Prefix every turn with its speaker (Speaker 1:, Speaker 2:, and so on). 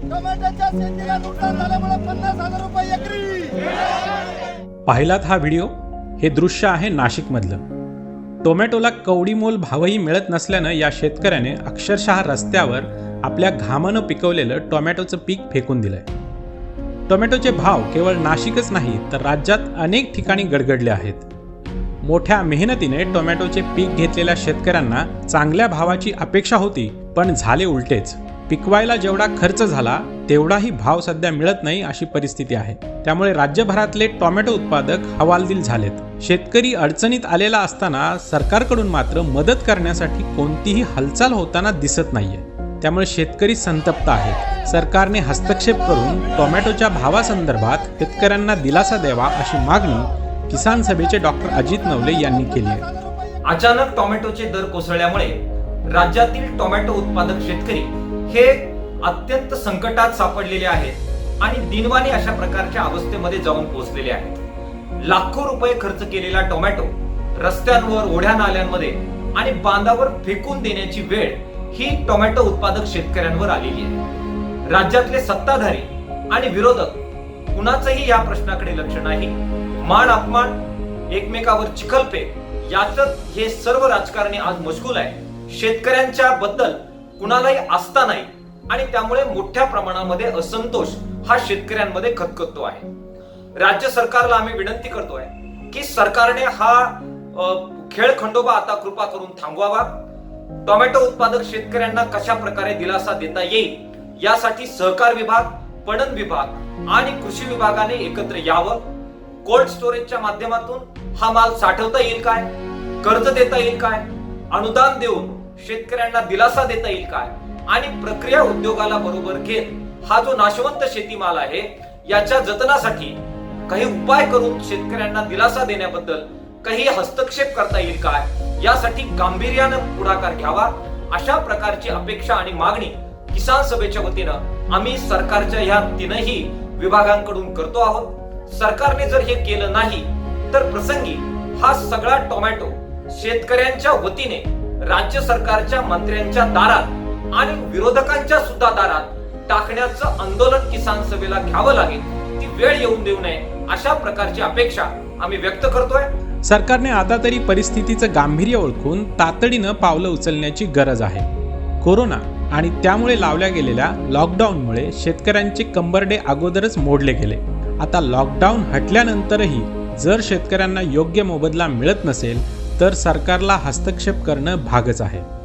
Speaker 1: शेतीला नुकसान झाल्यामुळे पन्नास हजार रुपये एकरी.
Speaker 2: पाहिलात हा व्हिडिओ? हे दृश्य आहे नाशिकमधलं. टोमॅटोला कवडीमोल भावही मिळत नसल्यानं या शेतकऱ्याने अक्षरशः रस्त्यावर आपल्या घामानं पिकवलेलं टोमॅटोचं पीक फेकून दिलंय. टोमॅटोचे भाव केवळ नाशिकच नाही तर राज्यात अनेक ठिकाणी गडगडले आहेत. मोठ्या मेहनतीने टोमॅटोचे पीक घेतलेल्या शेतकऱ्यांना चांगल्या भावाची अपेक्षा होती पण झाले उलटेच. पिकवायला जेवढा खर्च झाला तेवढाही भाव सध्या मिळत नाही अशी परिस्थिती आहे. त्यामुळे राज्यभरातले टोमॅटो उत्पादक हवालदिल झालेत. शेतकरी अडचणीत आलेला असताना सरकारकडून मात्र मदत करण्यासाठी कोणतीही हालचाल होताना दिसत नाहीये. त्यामुळे शेतकरी संतप्त आहेत. सरकारने हस्तक्षेप करून टोमॅटोच्या भावासंदर्भात शेतकऱ्यांना दिलासा द्यावा अशी मागणी किसान सभेचे डॉक्टर अजित नवले यांनी केली आहे.
Speaker 3: अचानक टोमॅटोचे दर कोसळल्यामुळे राज्यातील टोमॅटो उत्पादक शेतकरी हे अत्यंत संकटात सापडलेले आहेत आणि दिनवाणी अशा प्रकारच्या अवस्थेमध्ये जाऊन पोहोचलेले आहेत. लाखो रुपये खर्च केलेला टोमॅटो रस्त्यांवर ओढ्या नाल्यांमध्ये आणि बांधावर फेकून देण्याची वेळ ही टोमॅटो उत्पादक शेतकऱ्यांवर आलेली आहे. राज्यातले सत्ताधारी आणि विरोधक कुणाचंही या प्रश्नाकडे लक्ष नाही. मान अपमान एकमेकावर चिखलपे यातच हे सर्व राजकारणी आज मशगूल आहे शेतकऱ्यांच्या बद्दल कुणालाही आस्था नाही आणि त्यामुळे मोठ्या प्रमाणामध्ये असंतोष हा शेतकऱ्यांमध्ये खतखततो आहे. राज्य सरकारला आम्ही विनंती करतोय की सरकारने हा खेळ खंडोबा आता कृपा करून थांबवावा. टोमॅटो उत्पादक शेतकऱ्यांना कशा प्रकारे दिलासा देता येईल यासाठी सहकार विभाग पणन विभाग आणि कृषी विभागाने एकत्र यावं. कोल्ड स्टोरेजच्या माध्यमातून हा माल साठवता येईल काय? कर्ज देता येईल काय? अनुदान देऊन शेतकऱ्यांना दिलासा देता येईल काय? आणि प्रक्रिया उद्योगाला बरोबर घेत हा जो नाशवंत शेतीमाल आहे याच्या जतनासाठी काही उपाय करून शेतकऱ्यांना दिलासा देण्याबद्दल काही हस्तक्षेप करता येईल काय? यासाठी गांभीर्यानं पुढाकार घ्यावा. अशा प्रकारची अपेक्षा आणि मागणी किसान सभेच्या वतीनं आम्ही सरकारच्या ह्या तीनही विभागांकडून करतो आहोत. सरकारने जर हे केलं नाही तर प्रसंगी हा सगळा टोमॅटो शेतकऱ्यांच्या वतीने राज्य सरकारच्या मंत्र्यांच्या दारात आणि विरोधकांच्या सुद्धा दारात टाकण्याचं आंदोलन किसान सभेला घ्यावं लागेल. ती वेळ येऊन देऊ नये अशा प्रकारची अपेक्षा आम्ही व्यक्त करतोय.
Speaker 2: सरकारने आता तरी परिस्थितीचं गांभीर्य ओळखून तातडीनं पावलं उचलण्याची गरज आहे. कोरोना आणि त्यामुळे लावल्या गेलेल्या लॉकडाऊनमुळे शेतकऱ्यांचे कंबरडे अगोदरच मोडले गेले. आता लॉकडाऊन हटल्यानंतरही जर शेतकऱ्यांना योग्य मोबदला मिळत नसेल तर सरकारला हस्तक्षेप करणं भागच आहे.